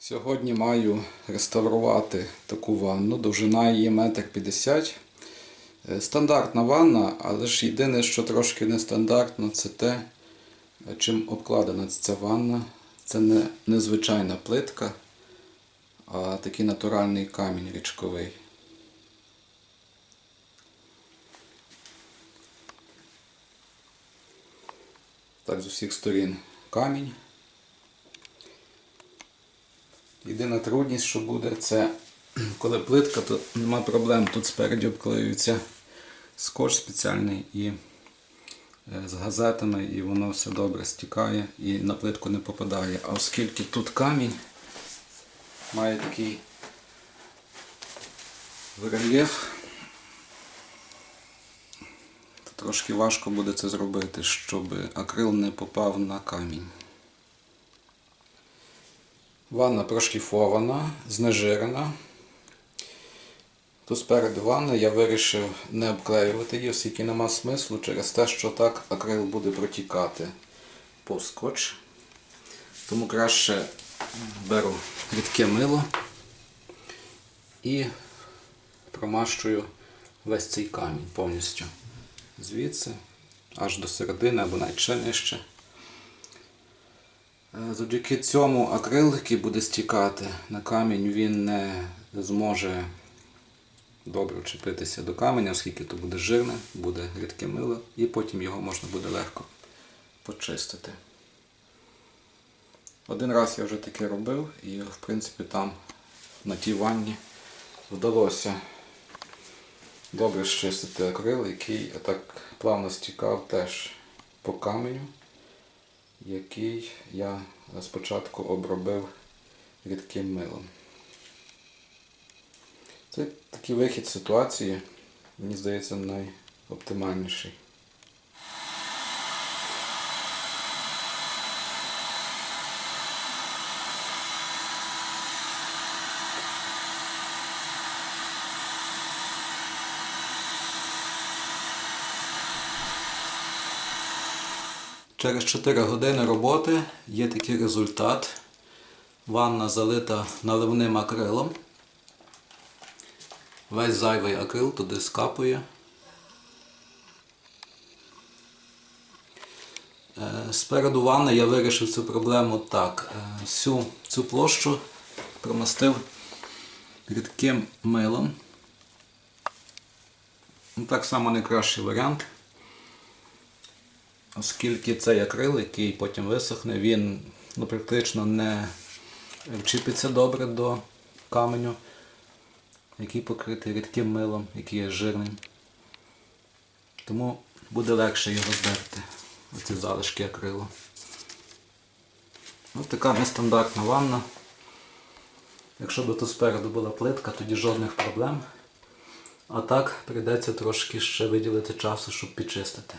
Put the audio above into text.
Сьогодні маю реставрувати таку ванну. Довжина її 1,50 м. Стандартна ванна, але ж єдине, що трошки нестандартно, це те, чим обкладена ця ванна. Це не незвичайна плитка, а такий натуральний камінь річковий. Так, з усіх сторін камінь. Єдина трудність, що буде, це коли плитка, то нема проблем. Тут спереді обклеюється скотч спеціальний і е, з газетами, і воно все добре стікає і на плитку не попадає. А оскільки тут камінь має такий рельєф, то трошки важко буде це зробити, щоб акрил не попав на камінь. Ванна прошліфована, знежирена. Тут спереду ванни я вирішив не обклеювати її, оскільки нема смислу через те, що так акрил буде протікати по скотч. Тому краще беру рідке мило і промащую весь цей камінь повністю. Звідси аж до середини або навіть ще нижче. Е, Завдяки цьому акрил, який буде стікати на камінь, він не зможе добре вчепитися до каменя, оскільки то буде жирне, буде рідке мило, і потім його можна буде легко почистити. Один раз я вже таке робив, і в принципі там на тій ванні вдалося добре щистити акрил, який так плавно стікав теж по каменю який я спочатку обробив рідким милом. Це такий вихід ситуації, мені здається, найоптимальніший. Через 4 години роботи є такий результат. Ванна залита наливним акрилом. Весь зайвий акрил туди скапує. Е, Спереду ванни я вирішив цю проблему так. Е, Всю цю площу промастив рідким милом. Ну, Так само найкращий варіант оскільки цей акрил, який потім висохне, він ну, практично не вчіпиться добре до каменю, який покритий рідким милом, який є жирним. Тому буде легше його здерти, оці залишки акрилу. Ось така нестандартна ванна. Якщо б тут спереду була плитка, тоді жодних проблем. А так прийдеться трошки ще виділити часу, щоб підчистити.